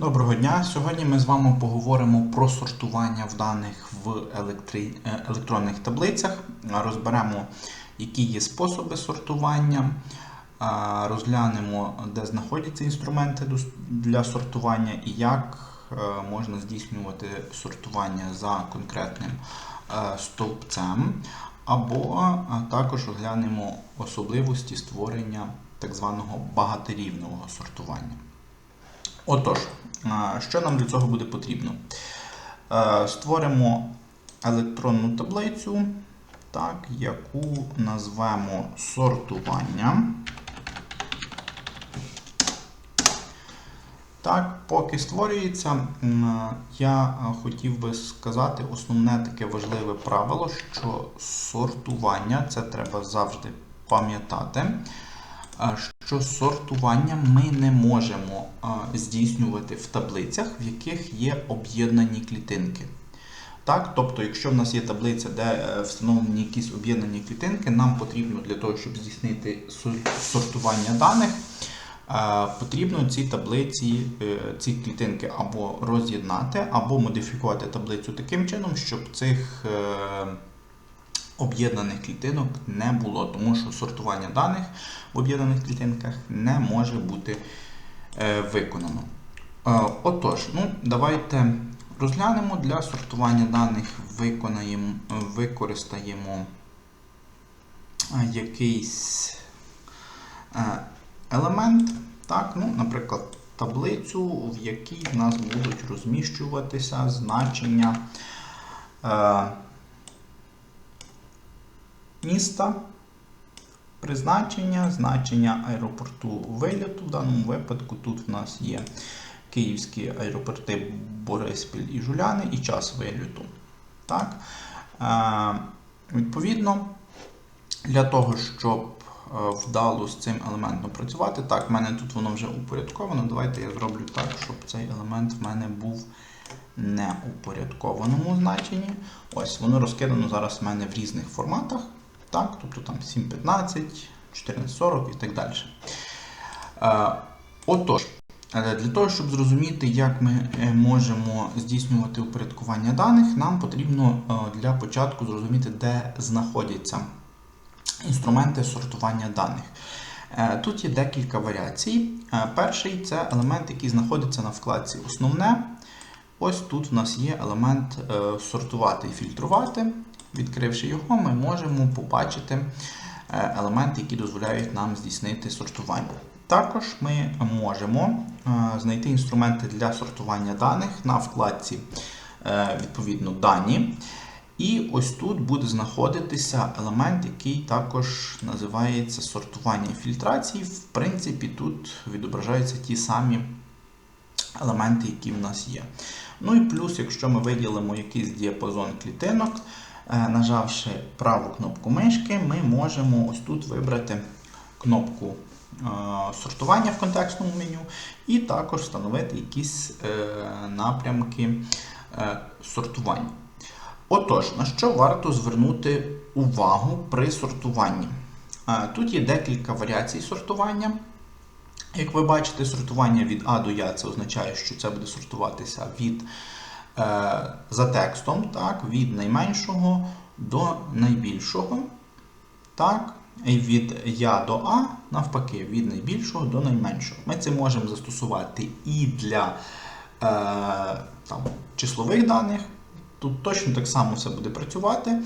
Доброго дня! Сьогодні ми з вами поговоримо про сортування в даних в електри- е, електронних таблицях. Розберемо, які є способи сортування, розглянемо, де знаходяться інструменти для сортування і як е, можна здійснювати сортування за конкретним е, стовпцем, або також розглянемо особливості створення так званого багаторівного сортування. Отож, що нам для цього буде потрібно? Е, Створимо електронну таблицю, так, яку назвемо сортування. Так, поки створюється, я хотів би сказати основне таке важливе правило, що сортування це треба завжди пам'ятати що сортування ми не можемо здійснювати в таблицях, в яких є об'єднані клітинки. Так, тобто, якщо в нас є таблиця, де е, встановлені якісь об'єднані клітинки, нам потрібно для того, щоб здійснити сортування даних, е, потрібно ці таблиці, е, ці клітинки або роз'єднати, або модифікувати таблицю таким чином, щоб цих об'єднаних клітинок не було, тому що сортування даних в об'єднаних клітинках не може бути е, виконано. Е, отож, ну, давайте розглянемо для сортування даних, виконаємо, використаємо е, якийсь елемент, так, ну, наприклад, таблицю, в якій в нас будуть розміщуватися значення. Міста, призначення, значення аеропорту виліту. В даному випадку тут в нас є київські аеропорти Бориспіль і Жуляни і час виліту. Так? Е, відповідно, для того, щоб е, вдало з цим елементом працювати, так, в мене тут воно вже упорядковано. Давайте я зроблю так, щоб цей елемент в мене був не упорядкованому значенні. Ось воно розкидано зараз в мене в різних форматах. Так, тобто там 7.15, 14.40 і так далі. Е, отож, е, для того, щоб зрозуміти, як ми е, можемо здійснювати упорядкування даних, нам потрібно для початку зрозуміти, де знаходяться інструменти сортування даних. Тут є декілька варіацій. Перший це елемент, який знаходиться на вкладці Основне. Ось тут в нас є елемент сортувати і фільтрувати. Відкривши його, ми можемо побачити е, елементи, які дозволяють нам здійснити сортування. Також ми можемо е, знайти інструменти для сортування даних на вкладці е, відповідно дані. І ось тут буде знаходитися елемент, який також називається сортування фільтрації. В принципі, тут відображаються ті самі елементи, які в нас є. Ну і плюс, якщо ми виділимо якийсь діапазон клітинок, нажавши праву кнопку мишки, ми можемо ось тут вибрати кнопку е, сортування в контекстному меню, і також встановити якісь е, напрямки е, сортування. Отож, на що варто звернути увагу при сортуванні? Е, Тут є декілька варіацій сортування. Як ви бачите, сортування від А до Я це означає, що це буде сортуватися від е, за текстом, так, від найменшого до найбільшого. Так, від Я до А, навпаки, від найбільшого до найменшого. Ми це можемо застосувати і для е, там, числових даних. Тут точно так само все буде працювати. Е,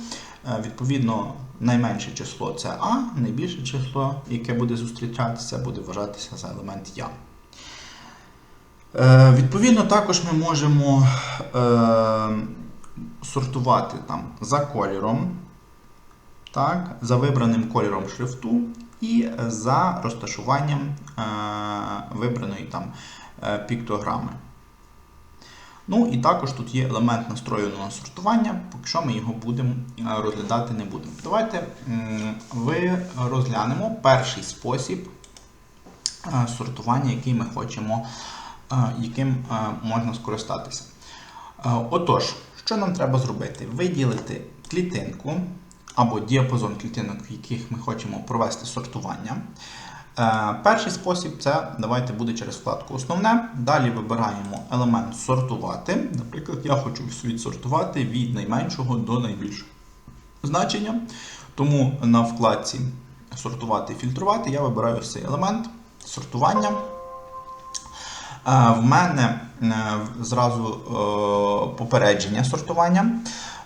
Відповідно, найменше число це А, найбільше число, яке буде зустрічатися, буде вважатися за елемент Я. Е, Відповідно, також ми можемо е, сортувати там, за кольором, так, за вибраним кольором шрифту і за розташуванням е, вибраної там, піктограми. Ну і також тут є елемент настроєного сортування, поки що ми його будемо розглядати не будемо. Давайте ви розглянемо перший спосіб сортування, який ми хочемо, яким можна скористатися. Отож, що нам треба зробити? Виділити клітинку або діапазон клітинок, в яких ми хочемо провести сортування. Е, перший спосіб це давайте буде через вкладку Основне. Далі вибираємо елемент сортувати. Наприклад, я хочу відсортувати від найменшого до найбільшого значення. Тому на вкладці Сортувати фільтрувати я вибираю цей елемент сортування. В мене е, зразу е, попередження сортування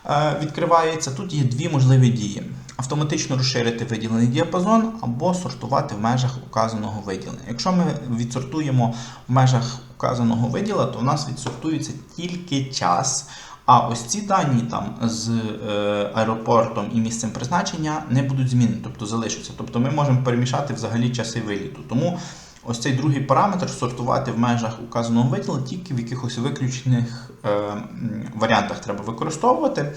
е, відкривається. Тут є дві можливі дії: автоматично розширити виділений діапазон або сортувати в межах указаного виділення. Якщо ми відсортуємо в межах указаного виділа, то в нас відсортується тільки час. А ось ці дані там з аеропортом і місцем призначення не будуть змінені, тобто залишаться. Тобто ми можемо перемішати взагалі часи виліту. Тому ось цей другий параметр сортувати в межах указаного виділу тільки в якихось виключених е, варіантах треба використовувати.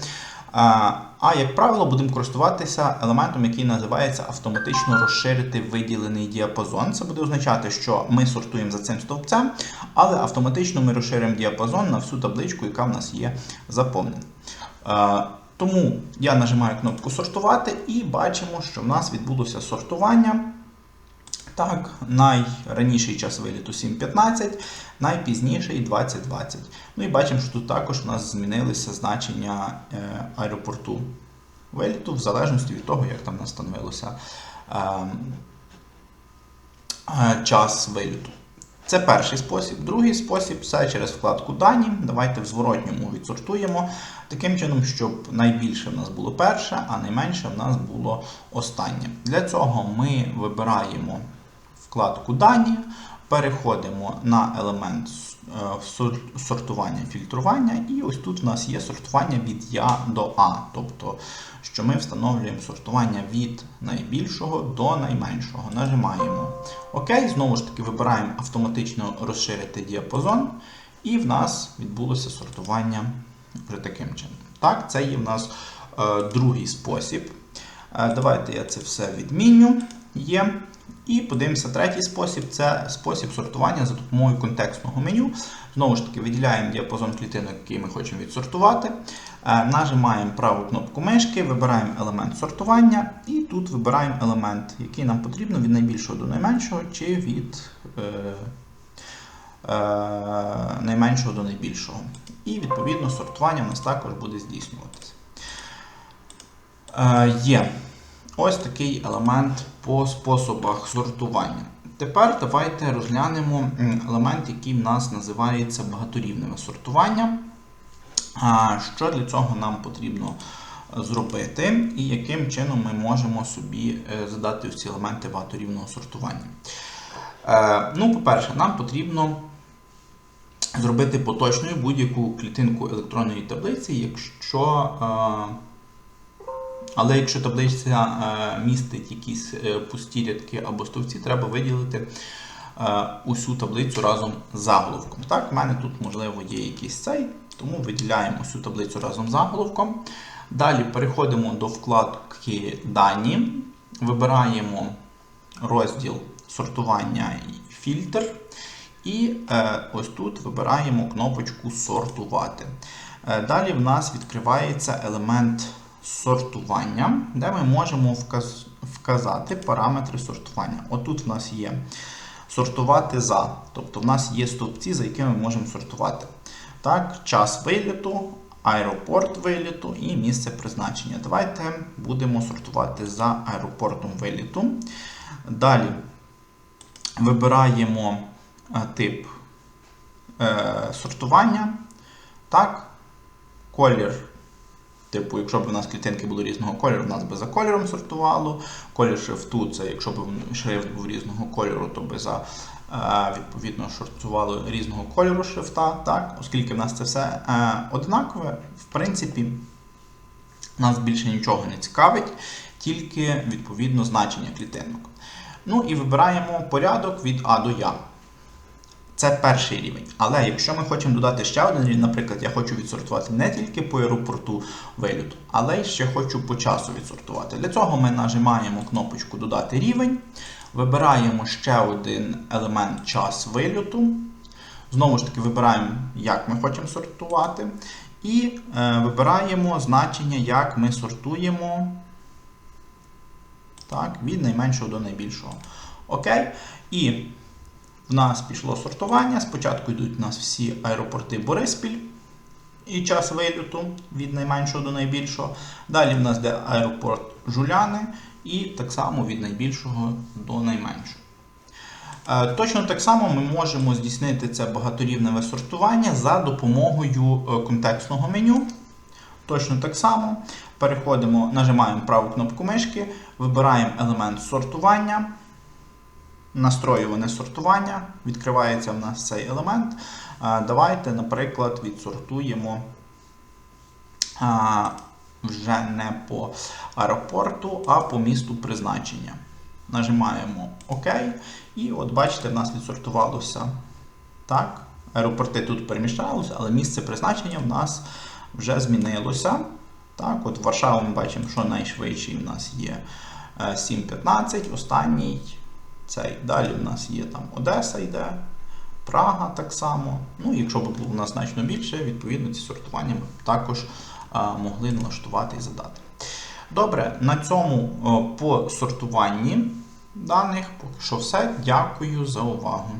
А як правило, будемо користуватися елементом, який називається автоматично розширити виділений діапазон. Це буде означати, що ми сортуємо за цим стовпцем, але автоматично ми розширимо діапазон на всю табличку, яка в нас є заповнена. Е, Тому я нажимаю кнопку сортувати і бачимо, що в нас відбулося сортування. Так, найраніший час виліту 7.15, найпізніший 20.20. Ну і бачимо, що тут також у нас змінилися значення е, аеропорту виліту, в залежності від того, як там настановилося е, е, час виліту. Це перший спосіб. Другий спосіб це через вкладку Дані. Давайте в зворотньому відсортуємо. Таким чином, щоб найбільше в нас було перше, а найменше в нас було останнє. Для цього ми вибираємо вкладку Дані, переходимо на елемент е, сор- сортування фільтрування, і ось тут в нас є сортування від Я до А. Тобто, що ми встановлюємо сортування від найбільшого до найменшого. Нажимаємо ОК, знову ж таки вибираємо автоматично розширити діапазон, і в нас відбулося сортування вже таким чином. Так, це є в нас е, другий спосіб. Е, давайте я це все відміню. Є. І подивимося, третій спосіб це спосіб сортування за допомогою контекстного меню. Знову ж таки, виділяємо діапазон клітинок, який ми хочемо відсортувати. Е, Нажимаємо праву кнопку мишки, вибираємо елемент сортування, і тут вибираємо елемент, який нам потрібно від найбільшого до найменшого, чи від е, е, найменшого до найбільшого. І відповідно сортування у нас також буде здійснюватися. Е, є ось такий елемент по способах сортування. Тепер давайте розглянемо елемент, який в нас називається багаторівневе сортування. Що для цього нам потрібно е, зробити, і яким чином ми можемо собі е, задати в ці елементи багаторівного сортування. Е, Ну, по-перше, нам потрібно зробити поточною будь-яку клітинку електронної таблиці, якщо. Але якщо таблиця е, містить якісь е, пусті рядки або стовпці, треба виділити е, усю таблицю разом з заголовком. Так, в мене тут, можливо, є якийсь цей, тому виділяємо усю таблицю разом з заголовком. Далі переходимо до вкладки Дані, вибираємо розділ сортування і фільтр. І ось тут вибираємо кнопочку Сортувати. Далі в нас відкривається елемент сортування, де ми можемо вказ... вказати параметри сортування. Отут в нас є сортувати за, тобто в нас є стовпці, за якими ми можемо сортувати. Так, час виліту, аеропорт виліту і місце призначення. Давайте будемо сортувати за аеропортом виліту. Далі вибираємо е, тип е, сортування. Так, колір. Типу, якщо б у нас клітинки були різного кольору, в нас би за кольором сортувало. Колір шрифту, це якщо б шрифт був різного кольору, то би за е, відповідно сортувало різного кольору шрифта. Так? Оскільки в нас це все е, однакове, в принципі, нас більше нічого не цікавить, тільки відповідно значення клітинок. Ну і вибираємо порядок від А до Я. Це перший рівень. Але якщо ми хочемо додати ще один рівень, наприклад, я хочу відсортувати не тільки по аеропорту виліту, але й ще хочу по часу відсортувати. Для цього ми нажимаємо кнопочку Додати рівень, вибираємо ще один елемент час виліту. Знову ж таки, вибираємо, як ми хочемо сортувати. І е, вибираємо значення, як ми сортуємо так, від найменшого до найбільшого. Окей. І в нас пішло сортування. Спочатку йдуть у нас всі аеропорти Бориспіль і час вильоту від найменшого до найбільшого. Далі в нас йде аеропорт Жуляни і так само від найбільшого до найменшого. Е, Точно так само ми можемо здійснити це багаторівневе сортування за допомогою е, контекстного меню. Точно так само переходимо, нажимаємо праву кнопку мишки, вибираємо елемент сортування, настроюване сортування, відкривається в нас цей елемент. Е, Давайте, наприклад, відсортуємо вже не по аеропорту, а по місту призначення. Нажимаємо ОК. І от бачите, в нас відсортувалося так. Аеропорти тут переміщалися, але місце призначення в нас вже змінилося. Так, от Варшава ми бачимо, що найшвидший в нас є е, 7.15, останній цей. Далі в нас є там Одеса йде, Прага так само. Ну, якщо б було у нас значно більше, відповідно ці сортування ми б також а, могли налаштувати і задати. Добре, на цьому о, по сортуванні даних поки що все. Дякую за увагу.